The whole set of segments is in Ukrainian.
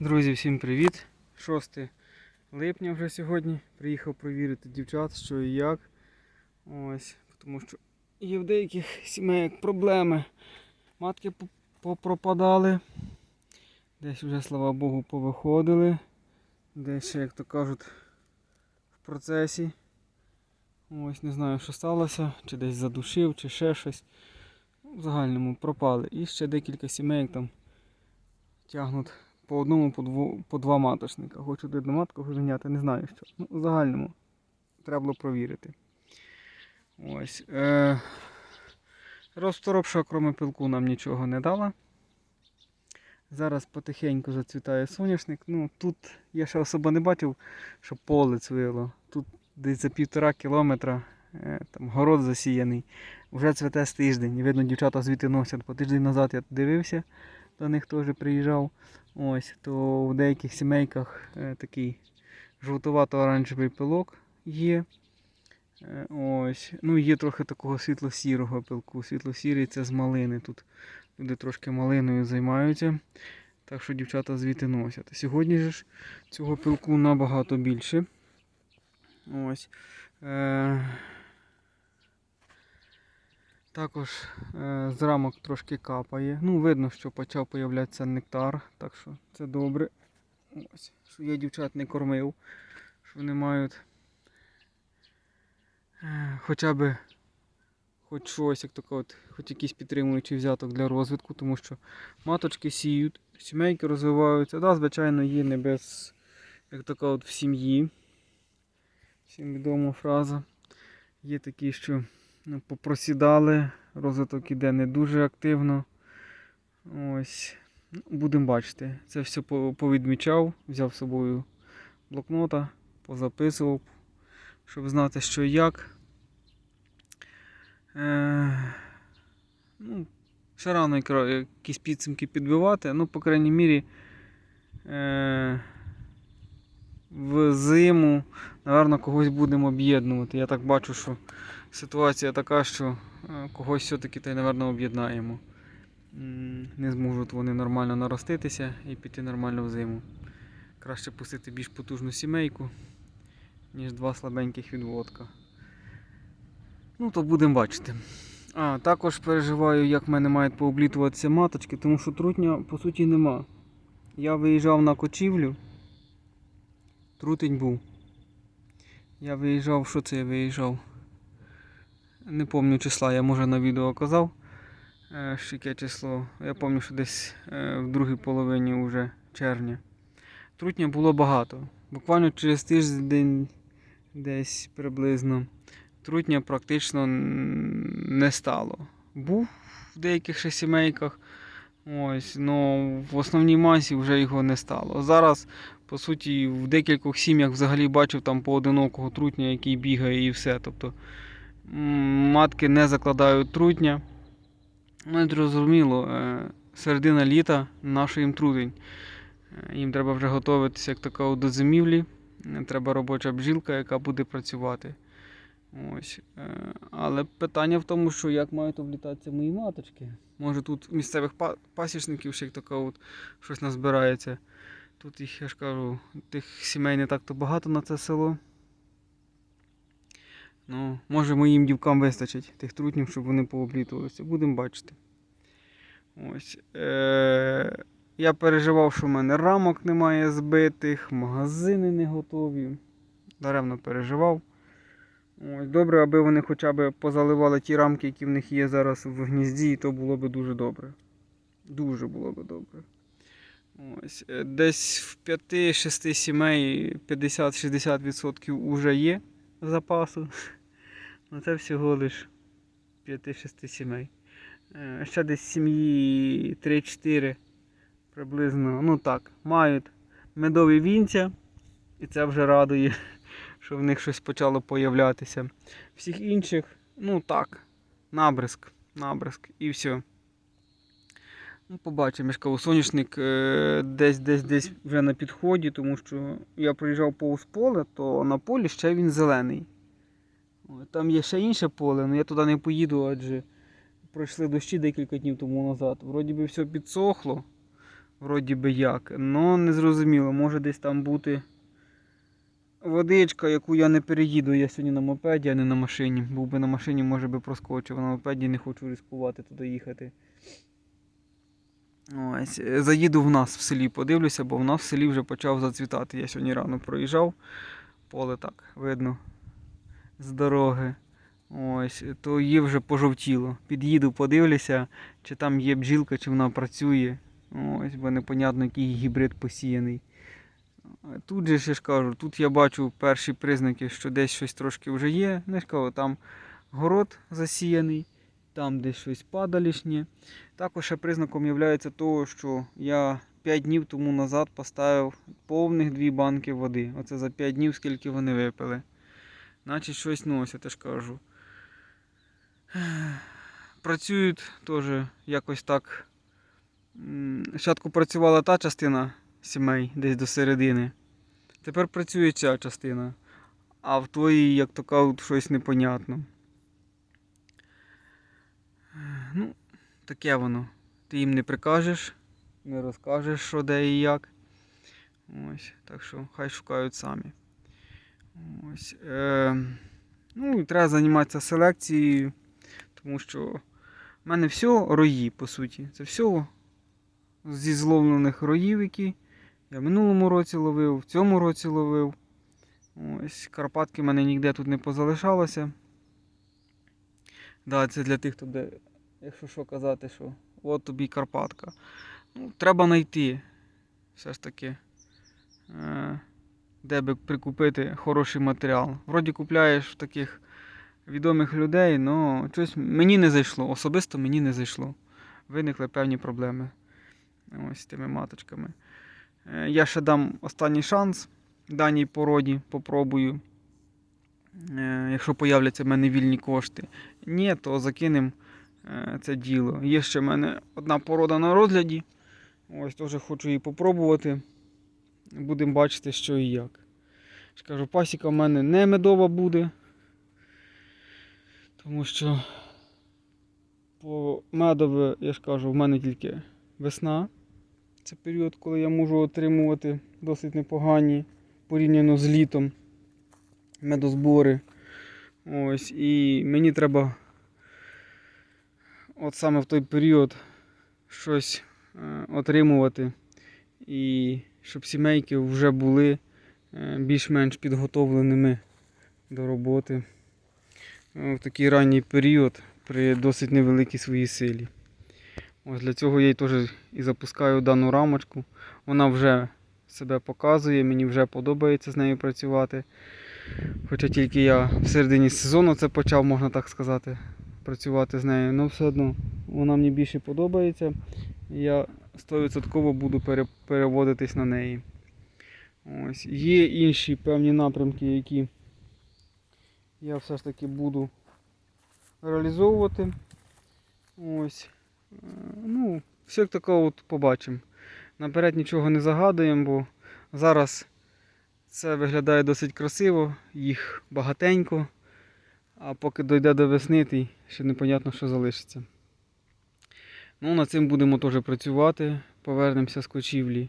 Друзі, всім привіт! 6 липня вже сьогодні. Приїхав провірити дівчат, що і як. Ось, тому що є в деяких сімейок проблеми. Матки попропадали. Десь вже, слава Богу, повиходили. Десь ще, як то кажуть, в процесі. Ось не знаю, що сталося, чи десь задушив, чи ще щось. В загальному пропали. І ще декілька сімейок там тягнуть по одному, по, дво, по два маточника. Хочу одну матку виганяти, не знаю що. Ну, в загальному треба було провірити. Ось. Е, розторопша, кроме пилку, нам нічого не дала. Зараз потихеньку зацвітає соняшник. Ну, тут я ще особо не бачив, що поле цвило. Тут десь за півтора кілометра е, там город засіяний. Вже цвете з тиждень. Видно, дівчата звідти носять. По тиждень назад я дивився, до них теж приїжджав. Ось, то в деяких сімейках е, такий жовтувато-оранжевий пилок є. Е, ось. Ну, є трохи такого світло-сірого пилку. Світло-сірий це з малини. Тут люди трошки малиною займаються. Так що дівчата звідти носять. Сьогодні ж цього пилку набагато більше. Ось. Е- також е, з рамок трошки капає. Ну, видно, що почав появлятися нектар, так що це добре. Ось, що я дівчат не кормив, що вони мають е, хоча б хоч щось, як то кажуть, хоч якийсь підтримуючий взяток для розвитку, тому що маточки сіють, сімейки розвиваються. Да, звичайно, є не без, як то кажуть, в сім'ї. Всім відома фраза. Є такі, що попросідали, розвиток іде не дуже активно. Ось. Ну, Будемо бачити. Це все повідмічав, взяв з собою блокнота, позаписував, щоб знати, що і як. Е, ну, ще рано якісь підсумки підбивати, ну, по крайній мірі. Е, в зиму, напевно, когось будемо об'єднувати. Я так бачу, що ситуація така, що е, когось все-таки та й, напевно, об'єднаємо. Не зможуть вони нормально нароститися і піти нормально в зиму. Краще пустити більш потужну сімейку, ніж два слабеньких відводка. Ну, то будемо бачити. А, також переживаю, як в мене мають пооблітуватися маточки, тому що трутня по суті нема. Я виїжджав на кочівлю. Трутень був. Я виїжджав, що це я виїжджав? Не пам'ятаю числа, я може на відео казав. е, що яке число. Я пам'ятаю, що десь е, в другій половині вже червня. Трутня було багато. Буквально через тиждень десь приблизно. Трутня практично не стало. Був в деяких ще сімейках. Ось, но в основній масі вже його не стало. Зараз по суті, в декількох сім'ях взагалі бачив там поодинокого трутня, який бігає і все. Тобто матки не закладають трутня. Ну, зрозуміло, е, середина літа наш їм трудень. Е, Їм треба вже готуватися як такого до зимівлі. Е, Треба робоча бджілка, яка буде працювати. Ось. Але питання в тому, що як мають облітатися мої маточки. Може тут місцевих пасічників ще от щось назбирається. Тут їх, я ж кажу, тих сімей не так-то багато на це село. Ну, може моїм дівкам вистачить тих трутнів, щоб вони пооблітувалися. Будемо бачити. Ось. Е- я переживав, що в мене рамок немає збитих, магазини не готові. Даремно переживав. Ось, добре, аби вони хоча б позаливали ті рамки, які в них є зараз в гнізді, і то було б дуже добре. Дуже було б добре. Ось, е, десь в 5-6 сімей 50-60% вже є запасу. Ну це всього лиш 5-6 сімей. Е, Ще десь сім'ї 3-4 приблизно, ну так, мають медові вінця, і це вже радує, що в них щось почало появлятися. Всіх інших, ну так, набризк, набризк і все. Ну, побачимо, я соняшник е, десь десь десь вже на підході, тому що я проїжджав повз поле, то на полі ще він зелений. Там є ще інше поле, але я туди не поїду, адже пройшли дощі декілька днів тому назад. Вроді би все підсохло. вроді би як. Но не зрозуміло, може десь там бути водичка, яку я не переїду. Я сьогодні на мопеді, а не на машині. Був би на машині, може би проскочив. На мопеді не хочу ризикувати туди їхати. Ось, е, заїду в нас в селі, подивлюся, бо в нас в селі вже почав зацвітати. Я сьогодні рано проїжджав, поле так видно з дороги. Ось, то її вже пожовтіло. Під'їду, подивлюся, чи там є бджілка, чи вона працює. Ось, бо непонятно, який гібрид посіяний. Тут же я ж кажу, тут я бачу перші признаки, що десь щось трошки вже є. Не ж кажу, там город засіяний, там десь щось падалішнє. Також ще признаком є того, що я 5 днів тому назад поставив повних дві банки води. Оце за 5 днів, скільки вони випили. Значить щось носять, я ж кажу. Працюють теж якось так. Спочатку працювала та частина сімей десь до середини. Тепер працює ця частина. А в твоїй, як то кажуть, щось непонятно. Ну, таке воно. Ти їм не прикажеш, не розкажеш, що де і як. Ось, так що хай шукають самі. Ось, е, ну, і треба займатися селекцією, тому що в мене все рої, по суті. Це все зі зловлених роїв, які я в минулому році ловив, в цьому році ловив. Ось, Карпатки в мене ніде тут не позалишалося. Да, це для тих, хто де, якщо що казати, що от тобі Карпатка. Ну, треба знайти все ж таки, е, де би прикупити хороший матеріал. Вроді купляєш таких відомих людей, але щось мені не зайшло. Особисто мені не зайшло. Виникли певні проблеми ось з тими маточками. Е, Я ще дам останній шанс даній породі, попробую. Е, Якщо появляться в мене вільні кошти. Ні, то закинемо е, це діло. Є ще в мене одна порода на розгляді. Ось теж хочу її попробувати. Будемо бачити, що і як. Скажу, пасіка в мене не медова буде. Тому що по медове, я ж кажу, в мене тільки весна. Це період, коли я можу отримувати досить непогані порівняно з літом медозбори. Ось, і мені треба от саме в той період щось е, отримувати. І щоб сімейки вже були е, більш-менш підготовленими до роботи е, в такий ранній період при досить невеликій своїй силі. Ось для цього я й теж і запускаю дану рамочку. Вона вже себе показує, мені вже подобається з нею працювати. Хоча тільки я в середині сезону це почав, можна так сказати, працювати з нею. але все одно вона мені більше подобається. Я 100% буду переводитись на неї. Ось. Є інші певні напрямки, які я все ж таки буду реалізовувати. Ось. Е, Ну, все як тако от побачимо. Наперед нічого не загадуємо, бо зараз це виглядає досить красиво, їх багатенько, а поки дойде до весни, ще непонятно, що залишиться. Ну, над цим будемо теж працювати, повернемося з кочівлі.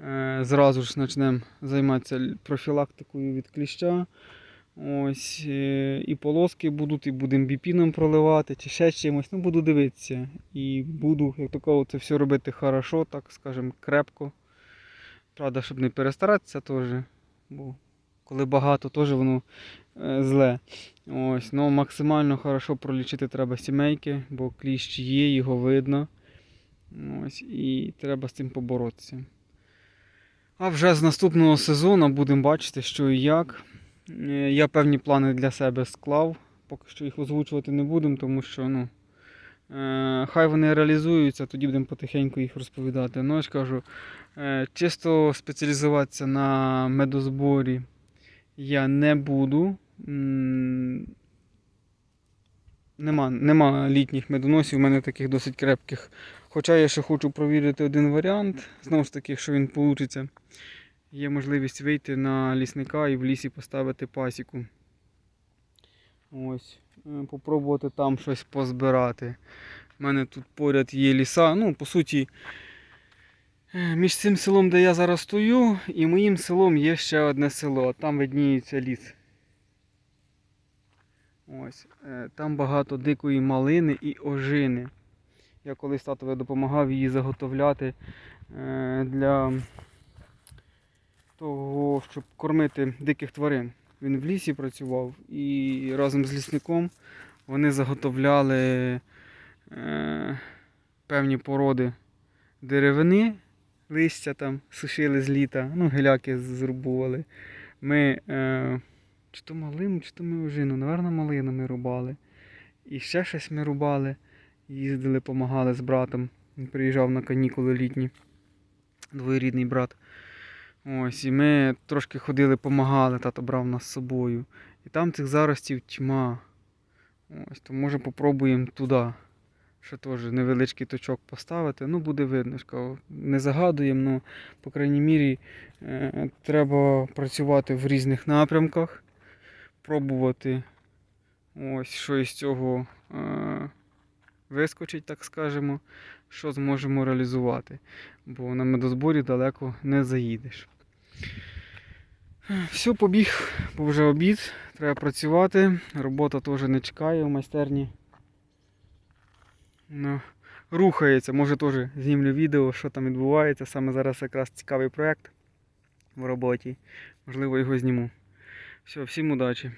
Е, Зразу ж почнемо займатися профілактикою від кліща. Ось, е, і полоски будуть, і будемо біпіном проливати, чи ще чимось. Ну, буду дивитися. І буду, як такого, це все робити хорошо, так скажемо, крепко. Правда, щоб не перестаратися теж. Бо коли багато, теж воно е, зле. Ось, ну, максимально хорошо пролічити треба сімейки, бо кліщ є, його видно. Ось, і треба з цим поборотися. А вже з наступного сезону будемо бачити, що і як. Е, Я певні плани для себе склав. Поки що їх озвучувати не будемо, тому що ну, е, хай вони реалізуються, тоді будемо потихеньку їх розповідати. Ну, я ж кажу, чисто спеціалізуватися на медозборі я не буду. Нема, нема літніх медоносів, у мене таких досить крепких. Хоча я ще хочу провірити один варіант, знову ж таки, якщо він вийде, є можливість вийти на лісника і в лісі поставити пасіку. Ось, е, попробувати там щось позбирати. У мене тут поряд є ліса. Ну, по суті, Між цим селом, де я зараз стою, і моїм селом є ще одне село. Там видніється ліс. Ось. е, Там багато дикої малини і ожини. Я колись татові допомагав її заготовляти е, для того, щоб кормити диких тварин. Він в лісі працював і разом з лісником вони заготовляли е, певні породи деревини, листя там сушили з літа, ну, геляки зрубували. Ми е, чи то малину, чи то ми напевно, малину ми рубали. І ще щось ми рубали. Їздили, допомагали з братом. Він приїжджав на канікули літні. Двоєрідний брат. Ось, і ми трошки ходили, допомагали, тато брав нас з собою. І там цих заростів тьма. Ось, то може попробуємо туди. Ще теж невеличкий точок поставити. Ну, буде видно. ж Не загадуємо, але, по крайній мірі, е, треба працювати в різних напрямках, пробувати ось, що із цього е, вискочить, так скажемо, що зможемо реалізувати. Бо на медозборі далеко не заїдеш. Все, побіг, бо вже обід, треба працювати. Робота теж не чекає в майстерні. Ну, рухається, може теж знімлю відео, що там відбувається. Саме зараз якраз цікавий проєкт в роботі. Можливо, його зніму. Все, всім удачі.